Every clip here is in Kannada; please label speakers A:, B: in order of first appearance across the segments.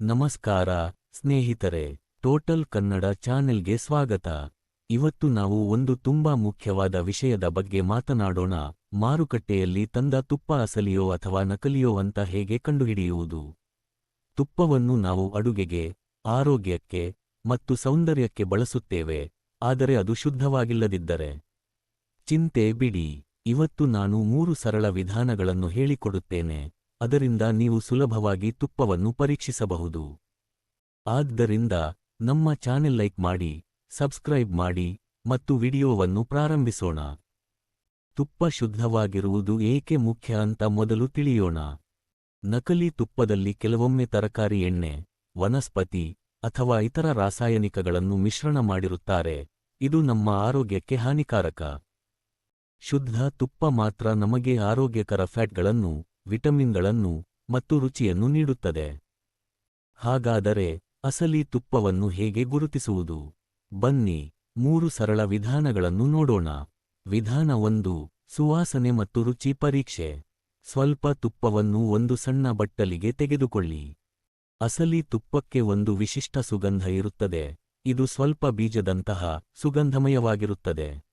A: ನಮಸ್ಕಾರ, ಸ್ನೇಹಿತರೆ. ಟೋಟಲ್ ಕನ್ನಡ ಚಾನೆಲ್ಗೆ ಸ್ವಾಗತ. ಇವತ್ತು ನಾವು ಒಂದು ತುಂಬಾ ಮುಖ್ಯವಾದ ವಿಷಯದ ಬಗ್ಗೆ ಮಾತನಾಡೋಣ. ಮಾರುಕಟ್ಟೆಯಲ್ಲಿ ತಂದ ತುಪ್ಪ ಅಸಲಿಯೋ ಅಥವಾ ನಕಲಿಯೋ ಅಂತ ಹೇಗೆ ಕಂಡುಹಿಡಿಯುವುದು? ತುಪ್ಪವನ್ನು ನಾವು ಅಡುಗೆಗೆ, ಆರೋಗ್ಯಕ್ಕೆ ಮತ್ತು ಸೌಂದರ್ಯಕ್ಕೆ ಬಳಸುತ್ತೇವೆ. ಆದರೆ ಅದು ಶುದ್ಧವಾಗಿಲ್ಲದಿದ್ದರೆ? ಚಿಂತೆ ಬಿಡಿ. ಇವತ್ತು ನಾನು ಮೂರು ಸರಳ ವಿಧಾನಗಳನ್ನು ಹೇಳಿಕೊಡುತ್ತೇನೆ. ಅದರಿಂದ ನೀವು ಸುಲಭವಾಗಿ ತುಪ್ಪವನ್ನು ಪರೀಕ್ಷಿಸಬಹುದು. ಆದ್ದರಿಂದ ನಮ್ಮ ಚಾನೆಲ್ ಲೈಕ್ ಮಾಡಿ, ಸಬ್ಸ್ಕ್ರೈಬ್ ಮಾಡಿ ಮತ್ತು ವಿಡಿಯೋವನ್ನು ಪ್ರಾರಂಭಿಸೋಣ. ತುಪ್ಪ ಶುದ್ಧವಾಗಿರುವುದು ಏಕೆ ಮುಖ್ಯ ಅಂತ ಮೊದಲು ತಿಳಿಯೋಣ. ನಕಲಿ ತುಪ್ಪದಲ್ಲಿ ಕೆಲವೊಮ್ಮೆ ತರಕಾರಿ ಎಣ್ಣೆ, ವನಸ್ಪತಿ ಅಥವಾ ಇತರ ರಾಸಾಯನಿಕಗಳನ್ನು ಮಿಶ್ರಣ ಮಾಡಿರುತ್ತಾರೆ. ಇದು ನಮ್ಮ ಆರೋಗ್ಯಕ್ಕೆ ಹಾನಿಕಾರಕ. ಶುದ್ಧ ತುಪ್ಪ ಮಾತ್ರ ನಮಗೆ ಆರೋಗ್ಯಕರ ಫ್ಯಾಟ್ಗಳನ್ನು ವಿಟಮಿನ್ಗಳನ್ನು ಮತ್ತು ರುಚಿಯನ್ನು ನೀಡುತ್ತದೆ. ಹಾಗಾದರೆ ಅಸಲಿ ತುಪ್ಪವನ್ನು ಹೇಗೆ ಗುರುತಿಸುವುದು? ಬನ್ನಿ, ಮೂರು ಸರಳ ವಿಧಾನಗಳನ್ನು ನೋಡೋಣ. ವಿಧಾನ ಒಂದು, ಸುವಾಸನೆ ಮತ್ತು ರುಚಿ ಪರೀಕ್ಷೆ. ಸ್ವಲ್ಪ ತುಪ್ಪವನ್ನು ಒಂದು ಸಣ್ಣ ಬಟ್ಟಲಿಗೆ ತೆಗೆದುಕೊಳ್ಳಿ. ಅಸಲಿ ತುಪ್ಪಕ್ಕೆ ಒಂದು ವಿಶಿಷ್ಟ ಸುಗಂಧ ಇರುತ್ತದೆ. ಇದು ಸ್ವಲ್ಪ ಬೀಜದಂತಹ ಸುಗಂಧಮಯವಾಗಿರುತ್ತದೆ.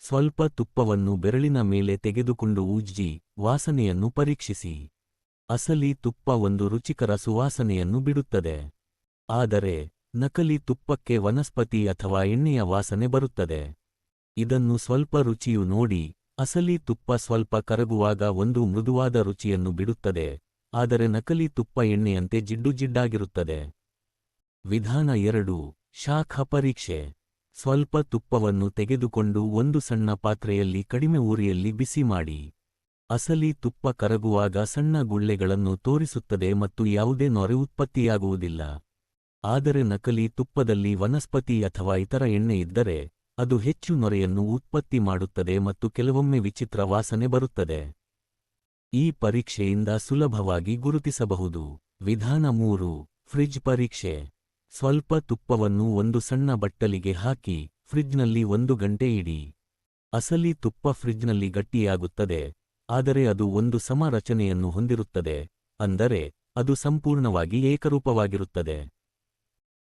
A: ಸ್ವಲ್ಪ ತುಪ್ಪವನ್ನು ಬೆರಳಿನ ಮೇಲೆ ತೆಗೆದುಕೊಂಡು ಉಜ್ಜಿ ವಾಸನೆಯನ್ನು ಪರೀಕ್ಷಿಸಿ. ಅಸಲಿ ತುಪ್ಪ ಒಂದು ರುಚಿಕರ ಸುವಾಸನೆಯನ್ನು ಬಿಡುತ್ತದೆ. ಆದರೆ, ನಕಲಿ ತುಪ್ಪಕ್ಕೆ ವನಸ್ಪತಿ ಅಥವಾ ಎಣ್ಣೆಯ ವಾಸನೆ ಬರುತ್ತದೆ. ಇದನ್ನು ಸ್ವಲ್ಪ ರುಚಿಯು ನೋಡಿ, ಅಸಲಿ ತುಪ್ಪ ಸ್ವಲ್ಪ ಕರಗುವಾಗ ಒಂದು ಮೃದುವಾದ ರುಚಿಯನ್ನು ಬಿಡುತ್ತದೆ. ಆದರೆ ನಕಲಿ ತುಪ್ಪ ಎಣ್ಣೆಯಂತೆ ಜಿಡ್ಡು ಜಿಡ್ಡಾಗಿರುತ್ತದೆ. ವಿಧಾನ ಎರಡು, ಶಾಖ ಪರೀಕ್ಷೆ. ಸ್ವಲ್ಪ ತುಪ್ಪವನ್ನು ತೆಗೆದುಕೊಂಡು ಒಂದು ಸಣ್ಣ ಪಾತ್ರೆಯಲ್ಲಿ ಕಡಿಮೆ ಊರಿಯಲ್ಲಿ ಬಿಸಿ ಮಾಡಿ. ಅಸಲಿ ತುಪ್ಪ ಕರಗುವಾಗ ಸಣ್ಣ ಗುಳ್ಳೆಗಳನ್ನು ತೋರಿಸುತ್ತದೆ ಮತ್ತು ಯಾವುದೇ ನೊರೆ ಉತ್ಪತ್ತಿಯಾಗುವುದಿಲ್ಲ. ಆದರೆ ನಕಲಿ ತುಪ್ಪದಲ್ಲಿ ವನಸ್ಪತಿ ಅಥವಾ ಇತರ ಎಣ್ಣೆ ಇದ್ದರೆ, ಅದು ಹೆಚ್ಚು ನೊರೆಯನ್ನು ಉತ್ಪತ್ತಿ ಮಾಡುತ್ತದೆ ಮತ್ತು ಕೆಲವೊಮ್ಮೆ ವಿಚಿತ್ರ ವಾಸನೆ ಬರುತ್ತದೆ. ಈ ಪರೀಕ್ಷೆಯಿಂದ ಸುಲಭವಾಗಿ ಗುರುತಿಸಬಹುದು. ವಿಧಾನ ಮೂರು, ಫ್ರಿಜ್ ಪರೀಕ್ಷೆ. ಸ್ವಲ್ಪ ತುಪ್ಪವನ್ನು ಒಂದು ಸಣ್ಣ ಬಟ್ಟಲಿಗೆ ಹಾಕಿ, ಫ್ರಿಜ್ನಲ್ಲಿ ಒಂದು ಗಂಟೆ ಇಡಿ. ಅಸಲಿ ತುಪ್ಪ ಫ್ರಿಜ್ನಲ್ಲಿ ಗಟ್ಟಿಯಾಗುತ್ತದೆ, ಆದರೆ ಅದು ಒಂದು ಸಮ ರಚನೆಯನ್ನು ಹೊಂದಿರುತ್ತದೆ, ಅಂದರೆ ಅದು ಸಂಪೂರ್ಣವಾಗಿ ಏಕರೂಪವಾಗಿರುತ್ತದೆ.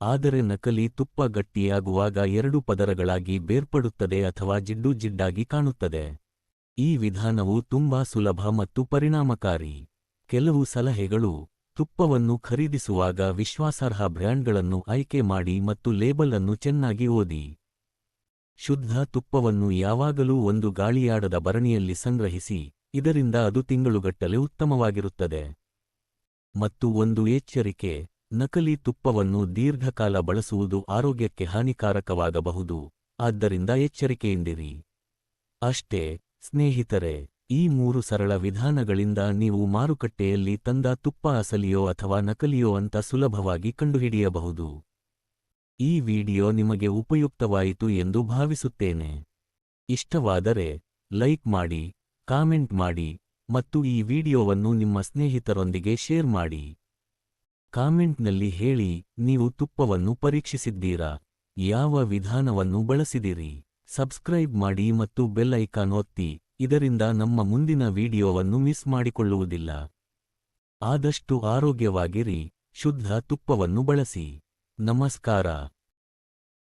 A: ಆದರೆ ನಕಲಿ ತುಪ್ಪ ಗಟ್ಟಿಯಾಗುವಾಗ ಎರಡು ಪದರಗಳಾಗಿ ಬೇರ್ಪಡುತ್ತದೆ ಅಥವಾ ಜಿಡ್ಡು ಜಿಡ್ಡಾಗಿ ಕಾಣುತ್ತದೆ. ಈ ವಿಧಾನವು ತುಂಬಾ ಸುಲಭ ಮತ್ತು ಪರಿಣಾಮಕಾರಿ. ಕೆಲವು ಸಲಹೆಗಳು ತುಪ್ಪವನ್ನು ಖರೀದಿಸುವಾಗ ವಿಶ್ವಾಸಾರ್ಹ ಬ್ರ್ಯಾಂಡ್ಗಳನ್ನು ಆಯ್ಕೆ ಮಾಡಿ ಮತ್ತು ಲೇಬಲ್ ಅನ್ನು ಚೆನ್ನಾಗಿ ಓದಿ. ಶುದ್ಧ ತುಪ್ಪವನ್ನು ಯಾವಾಗಲೂ ಒಂದು ಗಾಳಿಯಾಡದ ಭರಣಿಯಲ್ಲಿ ಸಂಗ್ರಹಿಸಿ, ಇದರಿಂದ ಅದು ತಿಂಗಳುಗಟ್ಟಲೆ ಉತ್ತಮವಾಗಿರುತ್ತದೆ. ಮತ್ತು ಒಂದು ಎಚ್ಚರಿಕೆ, ನಕಲಿ ತುಪ್ಪವನ್ನು ದೀರ್ಘಕಾಲ ಬಳಸುವುದು ಆರೋಗ್ಯಕ್ಕೆ ಹಾನಿಕಾರಕವಾಗಬಹುದು. ಆದ್ದರಿಂದ ಎಚ್ಚರಿಕೆಯಿಂದಿರಿ. ಅಷ್ಟೇ, ಸ್ನೇಹಿತರೆ. ಈ ಮೂರು ಸರಳ ವಿಧಾನಗಳಿಂದ ನೀವು ಮಾರುಕಟ್ಟೆಯಲ್ಲಿ ತಂದ ತುಪ್ಪ ಅಸಲಿಯೋ ಅಥವಾ ನಕಲಿಯೋ ಅಂತ ಸುಲಭವಾಗಿ ಕಂಡುಹಿಡಿಯಬಹುದು. ಈ ವಿಡಿಯೋ ನಿಮಗೆ ಉಪಯುಕ್ತವಾಯಿತು ಎಂದು ಭಾವಿಸುತ್ತೇನೆ. ಇಷ್ಟವಾದರೆ, ಲೈಕ್ ಮಾಡಿ, ಕಾಮೆಂಟ್ ಮಾಡಿ ಮತ್ತು ಈ ವಿಡಿಯೋವನ್ನು ನಿಮ್ಮ ಸ್ನೇಹಿತರೊಂದಿಗೆ ಶೇರ್ ಮಾಡಿ. ಕಾಮೆಂಟ್ನಲ್ಲಿ ಹೇಳಿ, ನೀವು ತುಪ್ಪವನ್ನು ಪರೀಕ್ಷಿಸಿದ್ದೀರಾ? ಯಾವ ವಿಧಾನವನ್ನು ಬಳಸಿದಿರಿ ಸಬ್ಸ್ಕ್ರೈಬ್ ಮಾಡಿ ಮತ್ತು ಬೆಲ್ ಐಕಾನ್ ಒತ್ತಿ ಇದರಿಂದ ನಮ್ಮ ಮುಂದಿನ ವಿಡಿಯೋವನ್ನು ಮಿಸ್ ಮಾಡಿಕೊಳ್ಳುವುದಿಲ್ಲ. ಆದಷ್ಟು ಆರೋಗ್ಯವಾಗಿರಿ ಶುದ್ಧ ತುಪ್ಪವನ್ನು ಬಳಸಿ. ನಮಸ್ಕಾರ.